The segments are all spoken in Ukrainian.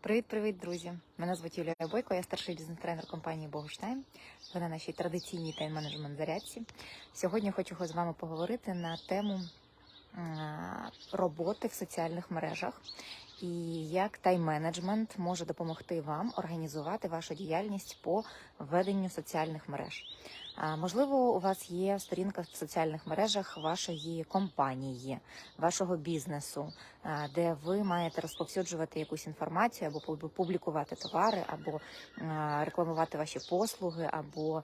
Привіт-привіт, друзі! Мене звуть Юлія Бойко, я старший бізнес-тренер компанії Богуштайм. Ви на нашій традиційній тайм-менеджмент зарядці. Сьогодні хочу з вами поговорити на тему роботи в соціальних мережах і як тайм-менеджмент може допомогти вам організувати вашу діяльність по веденню соціальних мереж. Можливо, у вас є сторінка в соціальних мережах вашої компанії, вашого бізнесу, де ви маєте розповсюджувати якусь інформацію або пуб- публікувати товари, або рекламувати ваші послуги, або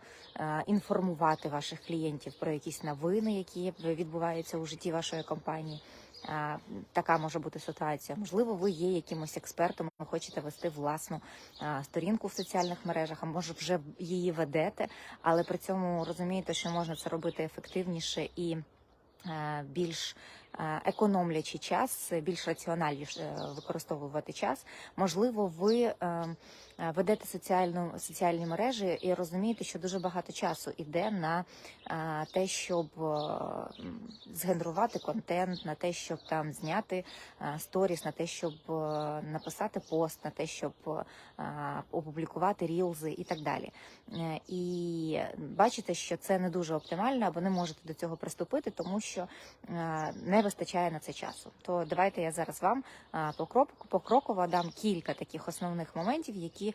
інформувати ваших клієнтів про якісь новини, які відбуваються у житті вашої компанії. Така може бути ситуація. Можливо, ви є якимось експертом, ви хочете вести власну сторінку в соціальних мережах, а може вже її ведете, але при цьому розумієте, що можна це робити ефективніше і е, більш економлячи час, більш раціональніше е, використовувати час. Можливо, ви е, е, ведете соціальну соціальні мережі і розумієте, що дуже багато часу іде на е, те, щоб е, згенерувати контент, на те, щоб там зняти е, сторіс, на те, щоб е, написати пост, на те, щоб е, опублікувати рілзи і так далі. Е, І бачите, що це не дуже оптимально, або не можете до цього приступити, тому що е, вистачає на це часу. То давайте я зараз вам покроково дам кілька таких основних моментів, які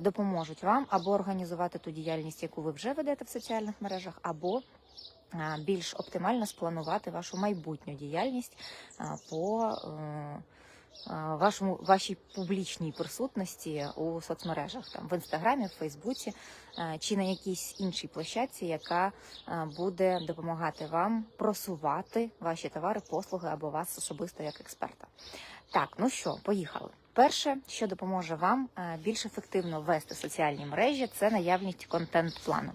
допоможуть вам або організувати ту діяльність, яку ви вже ведете в соціальних мережах, або більш оптимально спланувати вашу майбутню діяльність по е, вашому вашій публічній присутності у соцмережах, там в інстаграмі, в Фейсбуці чи на якійсь іншій площадці, яка буде допомагати вам просувати ваші товари, послуги або вас особисто як експерта. Так, ну що, поїхали. Перше, що допоможе вам е, більш ефективно вести соціальні мережі, це наявність контент-плану.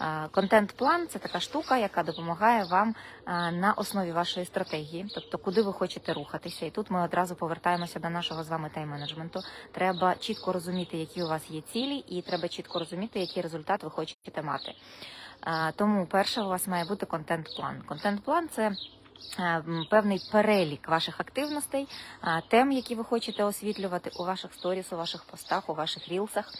Е, Контент-план це така штука, яка допомагає вам е, на основі вашої стратегії, тобто куди ви хочете рухатися. І тут ми одразу повертаємося до нашого з вами тайм-менеджменту. Треба чітко розуміти, які у вас є цілі, і треба чітко розуміти, який результат ви хочете мати. Тому перше у вас має бути контент-план. Контент-план це певний перелік ваших активностей, е, тем, які ви хочете освітлювати у ваших сторіс, у ваших постах, у ваших рілсах.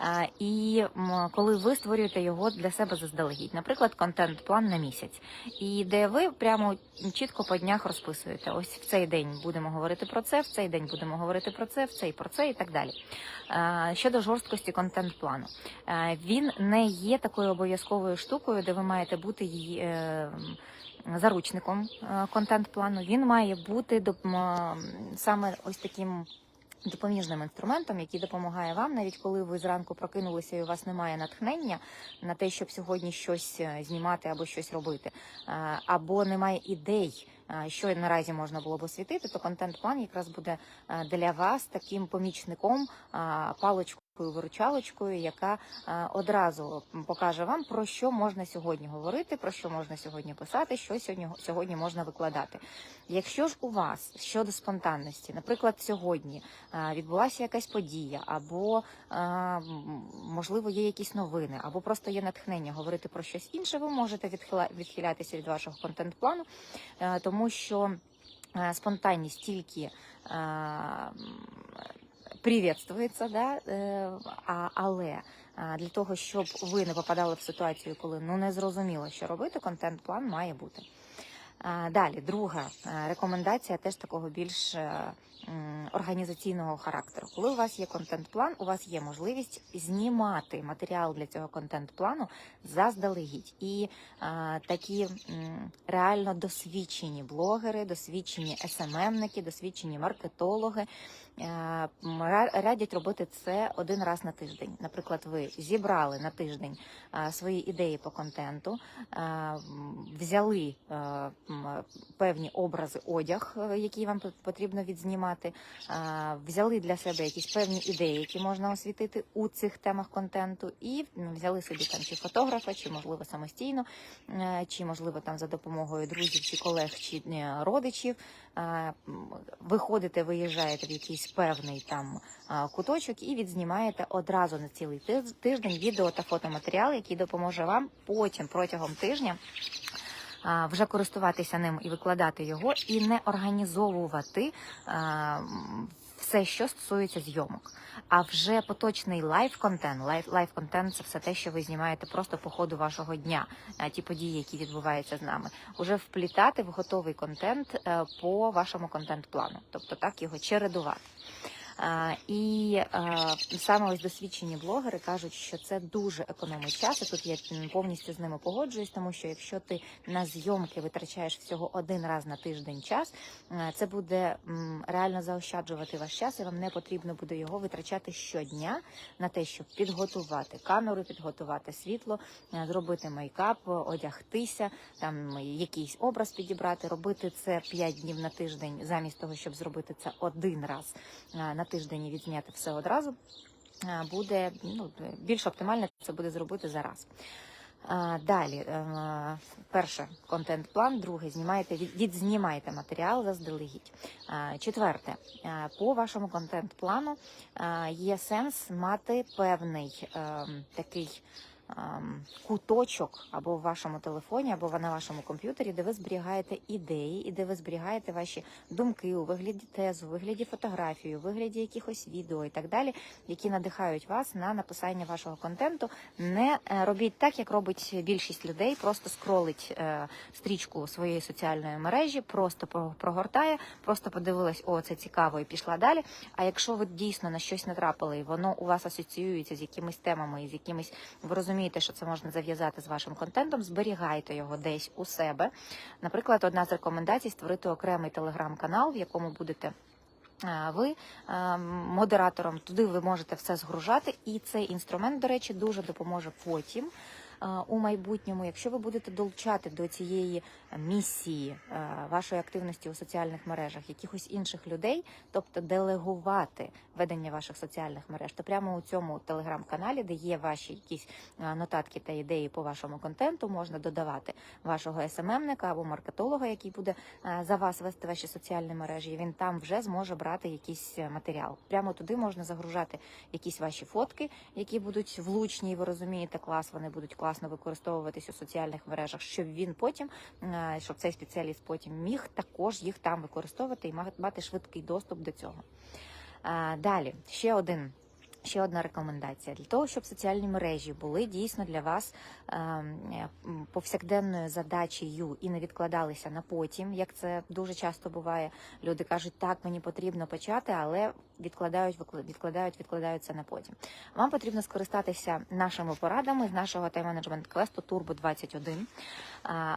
Е, І коли ви створюєте його для себе заздалегідь, наприклад, контент-план на місяць, і де ви прямо чітко по днях розписуєте. Ось в цей день будемо говорити про це, в цей день будемо говорити про це, в цей про це і так далі. Е, Щодо жорсткості контент-плану, Е, він не є такою обов'язковою штукою, де ви маєте бути її. Заручником е, контент-плану. Він має бути саме ось таким. Допоміжним інструментом, який допомагає вам, навіть коли ви зранку прокинулися і у вас немає натхнення на те, щоб сьогодні щось е, знімати або щось робити, е, або немає ідей, що наразі можна було б освітити, то контент-план якраз буде для вас таким помічником, е, паличкою виручалочкою, яка е, одразу покаже вам про що можна сьогодні говорити, про що можна сьогодні писати, що сьогодні сьогодні можна викладати. Якщо ж у вас щодо спонтанності, наприклад, сьогодні е, відбулася якась подія, або е, можливо є якісь новини, або просто є натхнення говорити про щось інше, ви можете відхила- відхилятися від вашого контент-плану, тому що спонтанність тільки м, да? е, а, але для того, щоб ви не попадали в ситуацію, коли ну не зрозуміло, що робити, контент-план має бути. Далі, друга е, рекомендація теж такого більш е, організаційного характеру. Коли у вас є контент-план, у вас є можливість знімати матеріал для цього контент-плану заздалегідь. І а, такі м, реально досвідчені блогери, досвідчені СММники, досвідчені маркетологи е, радять робити це один раз на тиждень. Наприклад, ви зібрали на тиждень е, свої ідеї по контенту, е, взяли е, певні образи одяг, е, які вам потрібно відзнімати, е, взяли для себе якісь певні ідеї, які можна освітити у цих темах контенту, і взяли собі там чи фотографа, чи можливо самостійно, е, чи можливо там за допомогою друзів, чи колег, чи е, родичів. Виходите, виїжджаєте в якийсь певний там куточок і відзнімаєте одразу на цілий тиж- тиждень відео та фотоматеріал, який допоможе вам потім протягом тижня вже користуватися ним і викладати його, і не організовувати все, що стосується зйомок. А вже поточний лайв-контент, лайв, лайв-контент це все те, що ви знімаєте просто по ходу вашого дня, ті події, які відбуваються з нами, уже вплітати в готовий контент е, по вашому контент-плану, тобто так його чередувати. І саме ось досвідчені блогери кажуть, що це дуже економить час. І тут я повністю з ними погоджуюсь, тому що якщо ти на зйомки витрачаєш всього один раз на тиждень час, це буде реально заощаджувати ваш час, і вам не потрібно буде його витрачати щодня на те, щоб підготувати камеру, підготувати світло, зробити мейкап, одягтися, там якийсь образ підібрати, робити це 5 днів на тиждень, замість того, щоб зробити це один раз на тиждень відзняти все одразу. е, Буде ну більш оптимально це буде зробити зараз. Далі, е, перше контент-план, друге, знімаєте від- відзнімаєте матеріал заздалегідь. Четверте, е, по вашому контент-плану е, є сенс мати певний е, такий ем, куточок або в вашому телефоні, або на вашому комп'ютері, де ви зберігаєте ідеї і де ви зберігаєте ваші думки у вигляді тезу, у вигляді фотографії, у вигляді якихось відео і так далі, які надихають вас на написання вашого контенту. Не е, робіть так, як робить більшість людей, просто скролить е, стрічку своєї соціальної мережі, просто прогортає, просто подивилась, о, це цікаво, і пішла далі. А якщо ви дійсно на щось натрапили, і воно у вас асоціюється з якимись темами, з якимись ви розумієте, що це можна зав'язати з вашим контентом, зберігайте його десь у себе. Наприклад, одна з рекомендацій створити окремий телеграм-канал, в якому будете. е, Ви е, модератором туди ви можете все згружати, і цей інструмент, до речі, дуже допоможе потім у майбутньому, якщо ви будете долучати до цієї місії е, вашої активності у соціальних мережах якихось інших людей, тобто делегувати ведення ваших соціальних мереж, то прямо у цьому телеграм-каналі, де є ваші якісь е, нотатки та ідеї по вашому контенту, можна додавати вашого СММника або маркетолога, який буде е, за вас вести ваші соціальні мережі. і Він там вже зможе брати якийсь е, матеріал. Прямо туди можна загружати якісь ваші фотки, які будуть влучні, і ви розумієте, клас, вони будуть класно використовуватись у соціальних мережах, щоб він потім, е, щоб цей спеціаліст потім міг також їх там використовувати і мати швидкий доступ до цього. Е, Далі ще один. Ще одна рекомендація для того, щоб соціальні мережі були дійсно для вас ем, е, повсякденною задачею і не відкладалися на потім, як це дуже часто буває. Люди кажуть, так мені потрібно почати, але відкладають, відкладають, відкладають це на потім. Вам потрібно скористатися нашими порадами з нашого тайм-менеджмент квесту Turbo 21.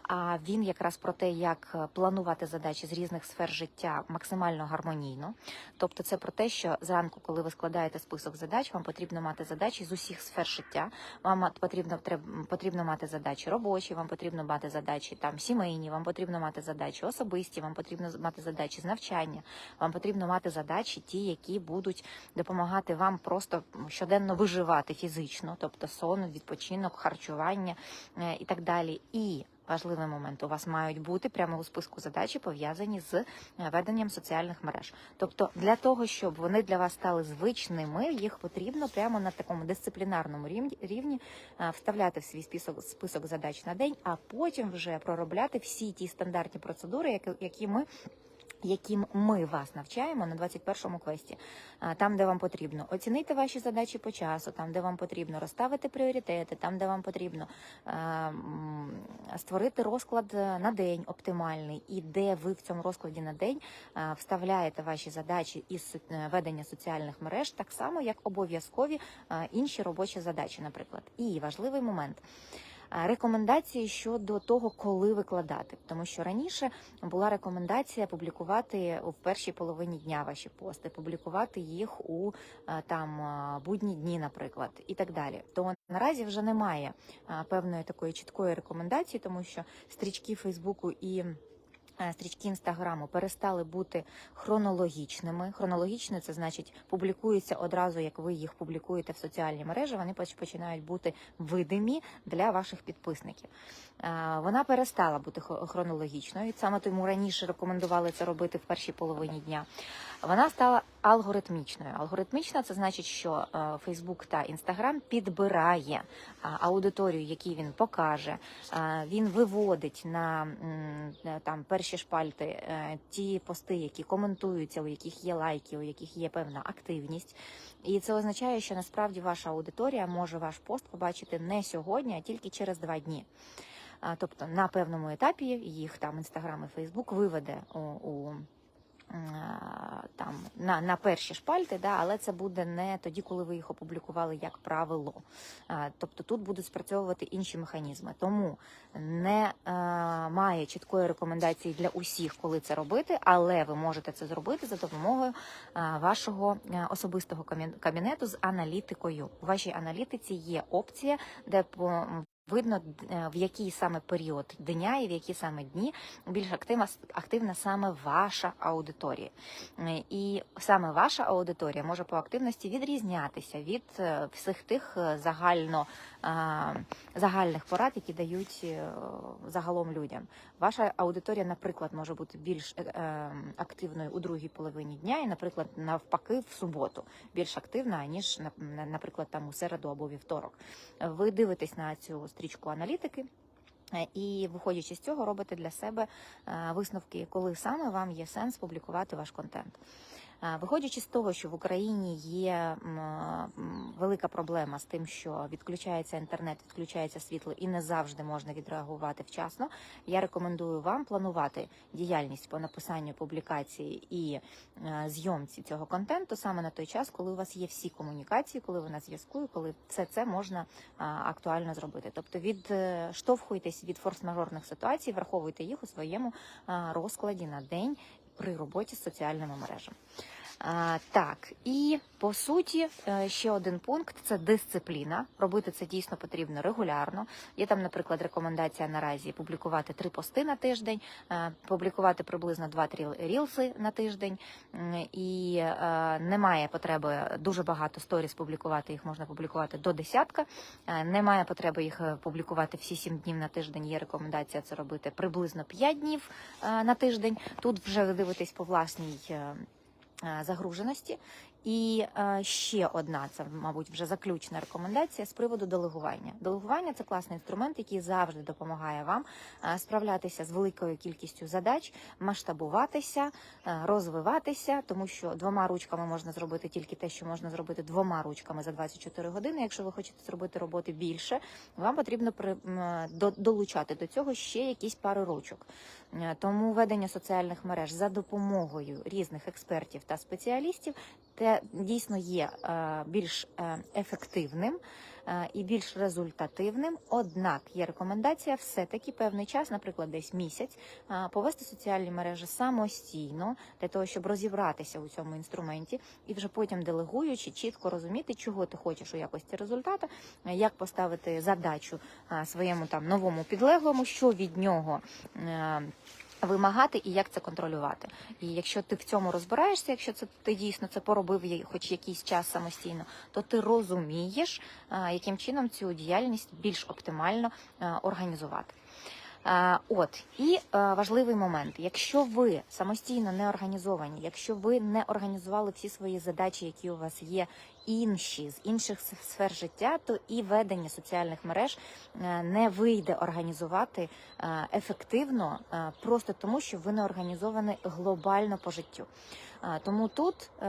А він якраз про те, як планувати задачі з різних сфер життя максимально гармонійно. Тобто, це про те, що зранку, коли ви складаєте список задач, вам потрібно мати задачі з усіх сфер життя. Вам потрібно потрібно мати задачі робочі, вам потрібно мати задачі там сімейні, вам потрібно мати задачі особисті, вам потрібно мати задачі з навчання, вам потрібно мати задачі, ті, які будуть допомагати вам просто щоденно виживати фізично, тобто сон, відпочинок, харчування е, і так далі. І важливий момент у вас мають бути прямо у списку задачі пов'язані з е, веденням соціальних мереж. Тобто, для того, щоб вони для вас стали звичними, їх потрібно прямо на такому дисциплінарному рівні, е, вставляти в свій список список задач на день, а потім вже проробляти всі ті стандартні процедури, які ми. Яким ми вас навчаємо на 21-му квесті, там, де вам потрібно оцінити ваші задачі по часу, там, де вам потрібно розставити пріоритети, там, де вам потрібно створити розклад е, на день оптимальний, і де ви в цьому розкладі на день вставляєте ваші задачі із е, ведення соціальних мереж, так само як обов'язкові інші робочі задачі, наприклад. І важливий момент. Е, Рекомендації щодо того, коли викладати, тому що раніше була рекомендація публікувати в першій половині дня ваші пости, публікувати їх у е, там е, будні дні, наприклад, і так далі. То наразі вже немає певної такої чіткої рекомендації, тому що стрічки Фейсбуку і Стрічки інстаграму перестали бути хронологічними. Хронологічно це значить публікуються одразу, як ви їх публікуєте в соціальні мережі. Вони поч- починають бути видимі для ваших підписників. Е, Вона перестала бути хронологічною. Саме тому раніше рекомендували це робити в першій половині дня. Вона стала алгоритмічною. Алгоритмічна це значить, що е, Facebook та Instagram підбирає аудиторію, які він покаже. Він виводить на там перші шпальти е, ті пости, які коментуються, у яких є лайки, у яких є певна активність. І це означає, що насправді ваша аудиторія може ваш пост побачити не сьогодні, а тільки через два дні. Тобто на певному етапі їх там інстаграм і Фейсбук виведе у, у там на, на перші шпальти, да, але це буде не тоді, коли ви їх опублікували як правило. Тобто тут будуть спрацьовувати інші механізми. Тому не е, має чіткої рекомендації для усіх, коли це робити, але ви можете це зробити за допомогою е, вашого е, особистого кабінету з аналітикою. У вашій аналітиці є опція, де Видно, е, в який саме період дня і в які саме дні більш активна, активна саме ваша аудиторія. Е, І саме ваша аудиторія може по активності відрізнятися від е, всіх тих загально, загальних порад, які дають загалом людям. Ваша аудиторія, наприклад, може бути більш активною у другій половині дня, і, наприклад, навпаки, в суботу більш активна, ніж на- на- наприклад, там у середу або вівторок. Ви дивитесь на цю стрічку аналітики. е, І виходячи з цього, робите для себе е, висновки, коли саме вам є сенс публікувати ваш контент. Е, Виходячи з того, що в Україні є велика проблема з тим, що відключається інтернет, відключається світло, і не завжди можна відреагувати вчасно. Я рекомендую вам планувати діяльність по написанню публікації і е, зйомці цього контенту саме на той час, коли у вас є всі комунікації, коли ви на зв'язку, і коли все це можна актуально зробити. Тобто відштовхуйтесь від форс-мажорних ситуацій, враховуйте їх у своєму розкладі на день при роботі з соціальними мережами. Так, і по суті, е, ще один пункт це дисципліна. Робити це дійсно потрібно регулярно. Є там, наприклад, рекомендація наразі публікувати три пости на тиждень, е, публікувати приблизно 2-3 рілси на тиждень. І е, немає потреби дуже багато сторіс публікувати. Їх можна публікувати до десятка. Немає потреби їх публікувати всі 7 днів на тиждень. Є рекомендація це робити приблизно 5 днів на тиждень. Тут вже ви дивитесь по власній. Е, загруженості. І е, ще одна, це, мабуть, вже заключна рекомендація з приводу делегування. Делегування це класний інструмент, який завжди допомагає вам е, справлятися з великою кількістю задач, масштабуватися, е, розвиватися, тому що двома ручками можна зробити тільки те, що можна зробити двома ручками за 24 години. Якщо ви хочете зробити роботи більше, вам потрібно при, долучати до цього ще якісь пари ручок. Е, Тому ведення соціальних мереж за допомогою різних експертів та спеціалістів те дійсно є е, більш е, ефективним е, і більш результативним. Однак є рекомендація все-таки певний час, наприклад, десь місяць, повести соціальні мережі самостійно для того, щоб розібратися у цьому інструменті, і вже потім делегуючи, чітко розуміти, чого ти хочеш у якості результату, як поставити задачу своєму там новому підлеглому, що від нього. Е, Вимагати і як це контролювати. І якщо ти в цьому розбираєшся, якщо це ти дійсно це поробив хоч якийсь час самостійно, то ти розумієш, яким чином цю діяльність більш оптимально організувати. А, От і е, важливий момент: якщо ви самостійно не організовані, якщо ви не організували всі свої задачі, які у вас є інші з інших сфер життя, то і ведення соціальних мереж е, не вийде організувати е, ефективно, е, просто тому, що ви не організовані глобально по життю. Е, Тому тут е,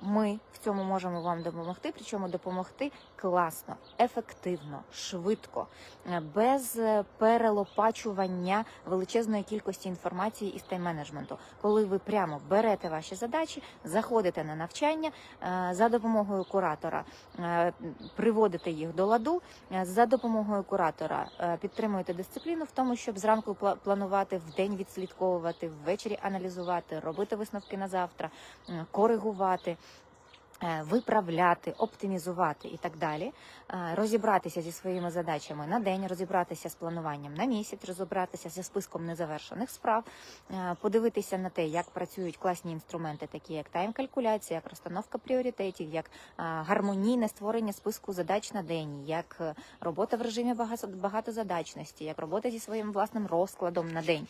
ми в цьому можемо вам допомогти, причому допомогти класно, ефективно, швидко, е, без перелопачування величезної кількості інформації із тайм-менеджменту, коли ви прямо берете ваші задачі, заходите на навчання за допомогою куратора, приводите їх до ладу, за допомогою куратора підтримуєте дисципліну в тому, щоб зранку планувати, в день відслідковувати, ввечері аналізувати, робити висновки на завтра, м, коригувати. е, виправляти, оптимізувати і так далі, е, розібратися зі своїми задачами на день, розібратися з плануванням на місяць, розібратися зі списком незавершених справ, е, подивитися на те, як працюють класні інструменти, такі як тайм-калькуляція, як розстановка пріоритетів, як е, гармонійне створення списку задач на день, як е, робота в режимі багатозадачності, як робота зі своїм власним розкладом на день,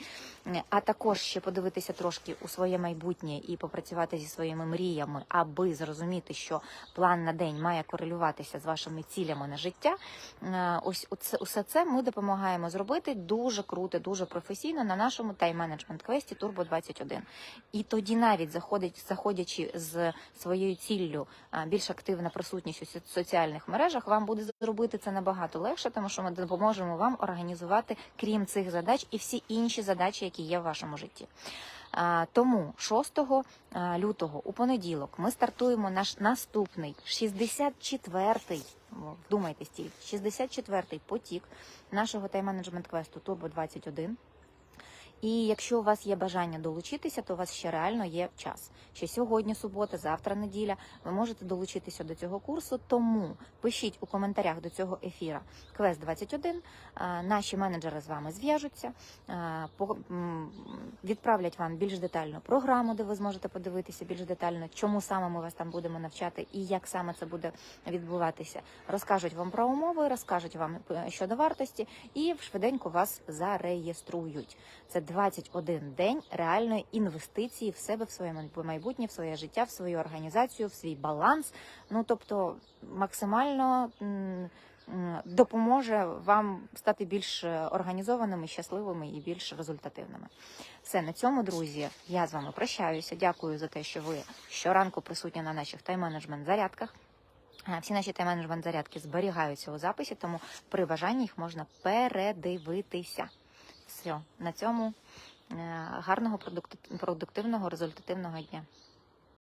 Е, а також ще подивитися трошки у своє майбутнє і попрацювати зі своїми мріями, аби зрозуміти, що план на день має корелюватися з вашими цілями на життя. Е, Ось усе це ми допомагаємо зробити дуже круто, дуже професійно на нашому тайм-менеджмент квесті Turbo 21. І тоді навіть заходить, заходячи з своєю ціллю більш активна присутність у соціальних мережах, вам буде зробити це набагато легше, тому що ми допоможемо вам організувати, крім цих задач, і всі інші задачі, які є в вашому житті. Тому 6 лютого у понеділок ми стартуємо наш наступний 64-й, о, вдумайтесь тільки, 64-й потік нашого тайм-менеджмент квесту Turbo 21. І якщо у вас є бажання долучитися, то у вас ще реально є час. Ще сьогодні субота, завтра неділя. Ви можете долучитися до цього курсу. Тому пишіть у коментарях до цього ефіра Квест 21 а, Наші менеджери з вами зв'яжуться, відправлять вам більш детальну програму, де ви зможете подивитися більш детально, чому саме ми вас там будемо навчати і як саме це буде відбуватися. Розкажуть вам про умови, розкажуть вам е, щодо вартості, і швиденько вас зареєструють. Це 21 день реальної інвестиції в себе, в своє майбутнє, в своє життя, в свою організацію, в свій баланс. Ну тобто максимально допоможе вам стати більш організованими, щасливими і більш результативними. Все на цьому, друзі. Я з вами прощаюся. Дякую за те, що ви щоранку присутні на наших тайм-менеджмент зарядках. Е, Всі наші тайм-менеджмент зарядки зберігаються у записі, тому при бажанні їх можна передивитися. Все, на цьому е, гарного продуктивного результативного дня.